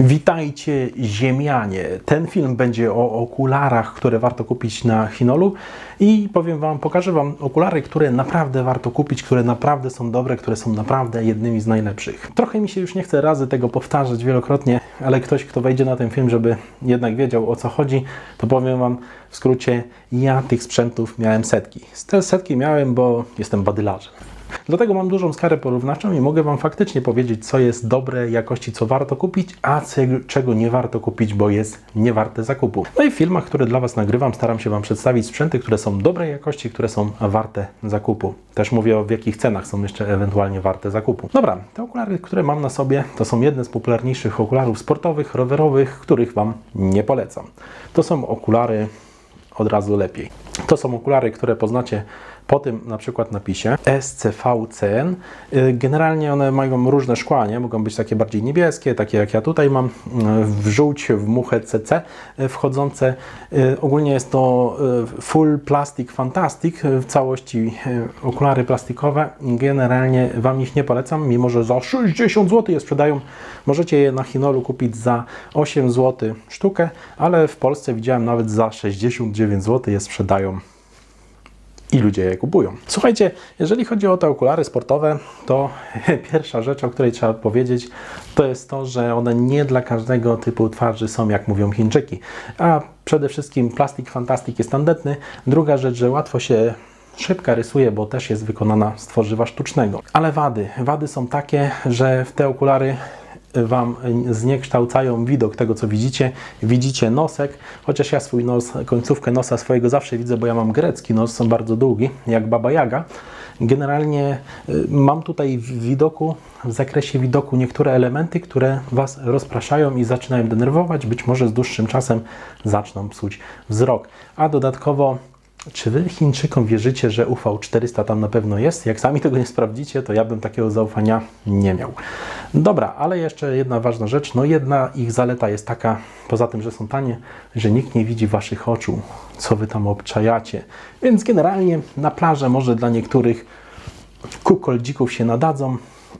Witajcie Ziemianie. Ten film będzie o okularach, które warto kupić na Chinolu i powiem Wam, pokażę Wam okulary, które naprawdę warto kupić, które naprawdę są dobre, które są naprawdę jednymi z najlepszych. Trochę mi się już nie chce razy tego powtarzać wielokrotnie, ale ktoś, kto wejdzie na ten film, żeby jednak wiedział o co chodzi, to powiem Wam w skrócie, ja tych sprzętów miałem setki. Te setki miałem, bo jestem badylarzem. Dlatego mam dużą skarę porównawczą i mogę Wam faktycznie powiedzieć, co jest dobrej jakości, co warto kupić, a czego nie warto kupić, bo jest niewarte zakupu. No i w filmach, które dla Was nagrywam, staram się Wam przedstawić sprzęty, które są dobrej jakości, które są warte zakupu. Też mówię o w jakich cenach są jeszcze ewentualnie warte zakupu. Dobra, te okulary, które mam na sobie, to są jedne z popularniejszych okularów sportowych, rowerowych, których Wam nie polecam. To są okulary od razu lepiej. To są okulary, które poznacie po tym na przykład napisie SCVCN. Y, Generalnie one mają różne szkła, nie? Mogą być takie bardziej niebieskie, takie jak ja tutaj mam, y, w żółć, w muchę CC y, wchodzące. Ogólnie jest to full plastic fantastic, w całości okulary plastikowe. Generalnie Wam ich nie polecam, mimo że za 60 zł je sprzedają. Możecie je na Chinolu kupić za 8 zł sztukę, ale w Polsce widziałem nawet za 69 zł je sprzedają i ludzie je kupują. Słuchajcie, jeżeli chodzi o te okulary sportowe, to pierwsza rzecz, o której trzeba powiedzieć, to jest to, że one nie dla każdego typu twarzy są, jak mówią Chińczyki. A przede wszystkim plastik fantastik jest tandetny. Druga rzecz, że łatwo się szybka rysuje, bo też jest wykonana z tworzywa sztucznego. Ale wady. Wady są takie, że w te okulary Wam zniekształcają widok tego, co widzicie. Widzicie nosek, chociaż ja swój nos, końcówkę nosa swojego zawsze widzę, bo ja mam grecki nos, są bardzo długi, jak Baba Jaga. Generalnie y, mam tutaj w widoku, w zakresie widoku niektóre elementy, które Was rozpraszają i zaczynają denerwować, być może z dłuższym czasem zaczną psuć wzrok. A dodatkowo czy wy Chińczykom wierzycie, że UV400 tam na pewno jest? Jak sami tego nie sprawdzicie, to ja bym takiego zaufania nie miał. Dobra, ale jeszcze jedna ważna rzecz. No jedna ich zaleta jest taka, poza tym, że są tanie, że nikt nie widzi waszych oczu, co wy tam obczajacie. Więc generalnie na plażę może dla niektórych kukoldzików się nadadzą,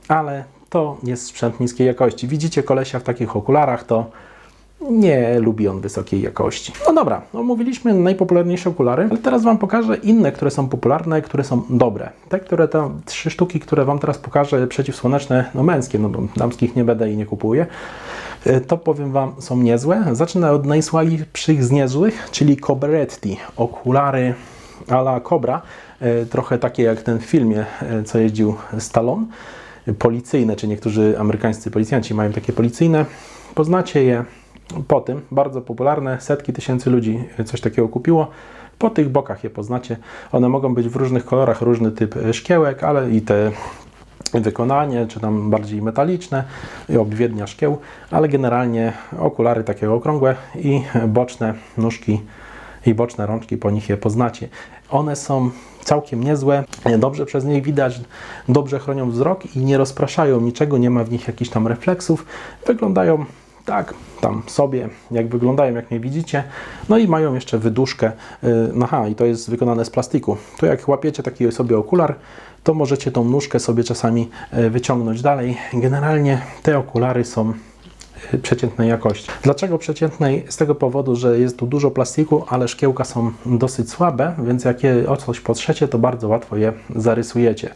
ale to jest sprzęt niskiej jakości. Widzicie kolesia w takich okularach, to nie lubi on wysokiej jakości. No dobra, omówiliśmy najpopularniejsze okulary, ale teraz Wam pokażę inne, które są popularne, które są dobre. Te, które tam, trzy sztuki, które Wam teraz pokażę, przeciwsłoneczne, no męskie, no bo damskich nie będę i nie kupuję, y, to powiem Wam, są niezłe. Zacznę od najsłabszych z niezłych, czyli Cobretti, okulary a la Cobra, y, trochę takie jak ten w filmie, co jeździł Stallone, policyjne, czy niektórzy amerykańscy policjanci mają takie policyjne. Poznacie je po tym, bardzo popularne, setki tysięcy ludzi coś takiego kupiło. Po tych bokach je poznacie. One mogą być w różnych kolorach, różny typ szkiełek, ale i te wykonanie, czy tam bardziej metaliczne obwiednia szkieł, ale generalnie okulary takie okrągłe i boczne nóżki i boczne rączki, po nich je poznacie. One są całkiem niezłe, dobrze przez nie widać, dobrze chronią wzrok i nie rozpraszają niczego, nie ma w nich jakichś tam refleksów. Wyglądają tak, tam sobie, jak wyglądają, jak mnie widzicie. No i mają jeszcze wyduszkę. Yy, Aha, i to jest wykonane z plastiku. Tu jak łapiecie taki sobie okular, to możecie tą nóżkę sobie czasami yy, wyciągnąć dalej. Generalnie te okulary są yy, przeciętnej jakości. Dlaczego przeciętnej? Z tego powodu, że jest tu dużo plastiku, ale szkiełka są dosyć słabe, więc jak je o coś potrzecie, to bardzo łatwo je zarysujecie.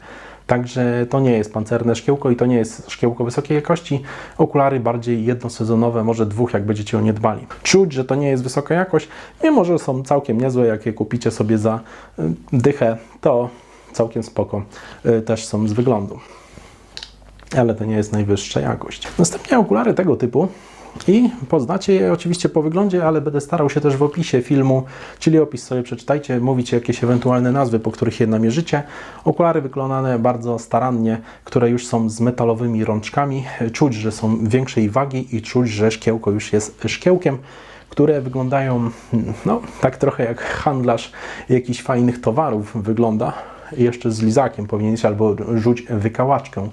Także to nie jest pancerne szkiełko i to nie jest szkiełko wysokiej jakości. Okulary bardziej jednosezonowe, może dwóch, jak będziecie o nie dbali. Czuć, że to nie jest wysoka jakość, mimo że są całkiem niezłe, jak je kupicie sobie za y, dychę, to całkiem spoko y, też są z wyglądu. Ale to nie jest najwyższa jakość. Następnie okulary tego typu i poznacie je oczywiście po wyglądzie, ale będę starał się też w opisie filmu, czyli opis sobie przeczytajcie, mówicie jakieś ewentualne nazwy, po których je namierzycie. Okulary wykonane bardzo starannie, które już są z metalowymi rączkami. Czuć, że są większej wagi i czuć, że szkiełko już jest szkiełkiem które wyglądają no, tak trochę jak handlarz jakichś fajnych towarów wygląda. Jeszcze z lizakiem powinieneś albo rzuć wykałaczkę.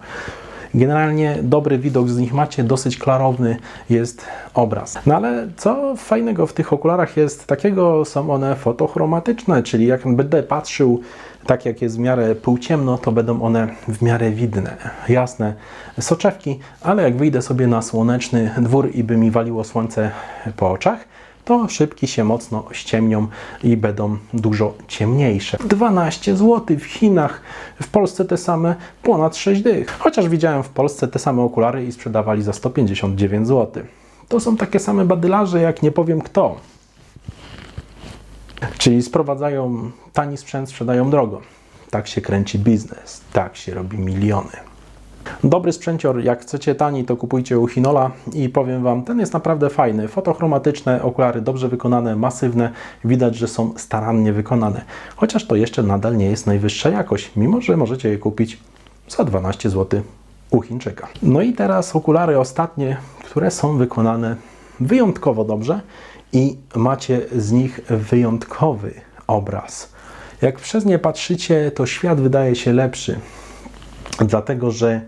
Generalnie dobry widok z nich macie, dosyć klarowny jest obraz. No ale co fajnego w tych okularach jest takiego, są one fotochromatyczne, czyli jak będę patrzył tak jak jest w miarę półciemno, to będą one w miarę widne, jasne soczewki, ale jak wyjdę sobie na słoneczny dwór i by mi waliło słońce po oczach, to szybki się mocno ściemnią i będą dużo ciemniejsze. 12 zł w Chinach, w Polsce te same ponad 6 dych. Chociaż widziałem w Polsce te same okulary i sprzedawali za 159 zł. To są takie same badylarze, jak nie powiem kto. Czyli sprowadzają tani sprzęt, sprzedają drogo. Tak się kręci biznes, tak się robi miliony. Dobry sprzęcior, jak chcecie tani, to kupujcie u Hinola i powiem Wam, ten jest naprawdę fajny. Fotochromatyczne okulary, dobrze wykonane, masywne, widać, że są starannie wykonane. Chociaż to jeszcze nadal nie jest najwyższa jakość, mimo że możecie je kupić za 12 zł u Chińczyka. No i teraz okulary ostatnie, które są wykonane wyjątkowo dobrze i macie z nich wyjątkowy obraz. Jak przez nie patrzycie, to świat wydaje się lepszy, dlatego że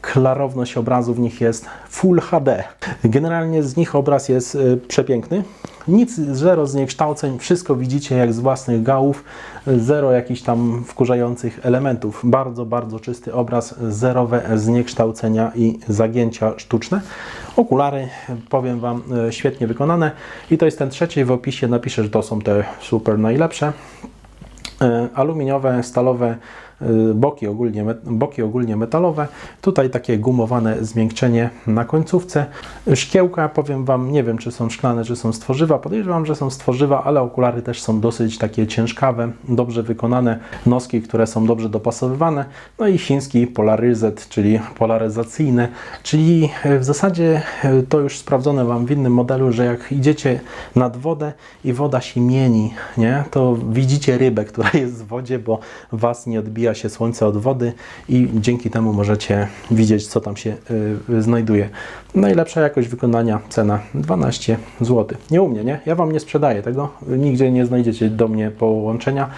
klarowność obrazu w nich jest Full HD. Generalnie z nich obraz jest y, przepiękny. Nic, zero zniekształceń, wszystko widzicie jak z własnych gałów, zero jakichś tam wkurzających elementów. Bardzo, bardzo czysty obraz, zerowe zniekształcenia i zagięcia sztuczne. Okulary, powiem Wam, y, świetnie wykonane i to jest ten trzeci, w opisie napiszę, że to są te super najlepsze. E, aluminiowe, stalowe boki ogólnie, boki ogólnie metalowe. Tutaj takie gumowane zmiękczenie na końcówce. Szkiełka, powiem Wam, nie wiem czy są szklane, czy są z tworzywa. Podejrzewam, że są z tworzywa, ale okulary też są dosyć takie ciężkawe, dobrze wykonane. Noski, które są dobrze dopasowywane. No i chiński polaryzet, czyli polaryzacyjny, czyli e, w zasadzie e, to już sprawdzone Wam w innym modelu, że jak idziecie nad wodę i woda się mieni, nie, to widzicie rybę, która jest w wodzie, bo Was nie odbija się słońce od wody i dzięki temu możecie widzieć, co tam się y, znajduje. Najlepsza jakość wykonania, cena 12 zł. Nie u mnie, nie? Ja Wam nie sprzedaję tego, nigdzie nie znajdziecie do mnie połączenia,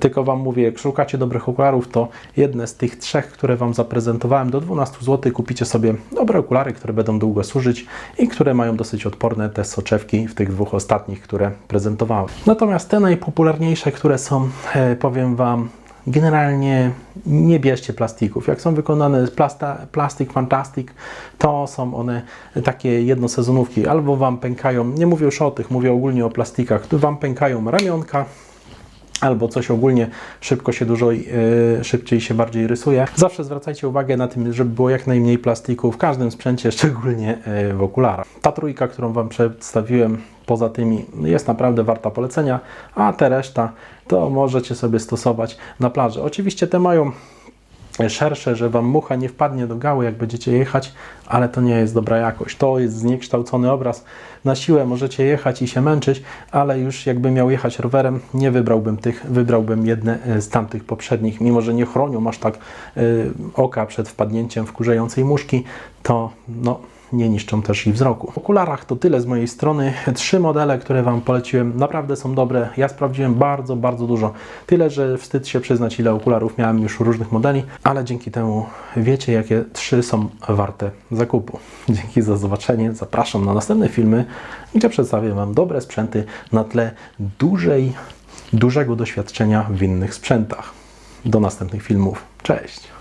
tylko Wam mówię, jak szukacie dobrych okularów, to jedne z tych trzech, które Wam zaprezentowałem, do 12 zł kupicie sobie dobre okulary, które będą długo służyć i które mają dosyć odporne te soczewki w tych dwóch ostatnich, które prezentowałem. Natomiast te najpopularniejsze, które są, e, powiem Wam, Generalnie nie bierzcie plastików. Jak są wykonane z plasta, plastik fantastic, to są one takie jednosezonówki. Albo Wam pękają, nie mówię już o tych, mówię ogólnie o plastikach, Wam pękają ramionka, albo coś ogólnie szybko się dużo, yy, szybciej się bardziej rysuje. Zawsze zwracajcie uwagę na tym, żeby było jak najmniej plastiku w każdym sprzęcie, szczególnie yy, w okularach. Ta trójka, którą Wam przedstawiłem, poza tymi jest naprawdę warta polecenia, a te reszta to możecie sobie stosować na plaży. Oczywiście te mają szersze, że Wam mucha nie wpadnie do gały, jak będziecie jechać, ale to nie jest dobra jakość. To jest zniekształcony obraz. Na siłę możecie jechać i się męczyć, ale już jakbym miał jechać rowerem, nie wybrałbym tych, wybrałbym jedne e, z tamtych poprzednich. Mimo, że nie chronią aż tak y, oka przed wpadnięciem wkurzającej muszki, to no, nie niszczą też i wzroku. W okularach to tyle z mojej strony. Trzy modele, które Wam poleciłem, naprawdę są dobre. Ja sprawdziłem bardzo, bardzo dużo. Tyle, że wstyd się przyznać, ile okularów miałem już różnych modeli, ale dzięki temu wiecie, jakie trzy są warte zakupu. Dzięki za zobaczenie. Zapraszam na następne filmy, gdzie przedstawię Wam dobre sprzęty na tle dużej, dużego doświadczenia w innych sprzętach. Do następnych filmów. Cześć!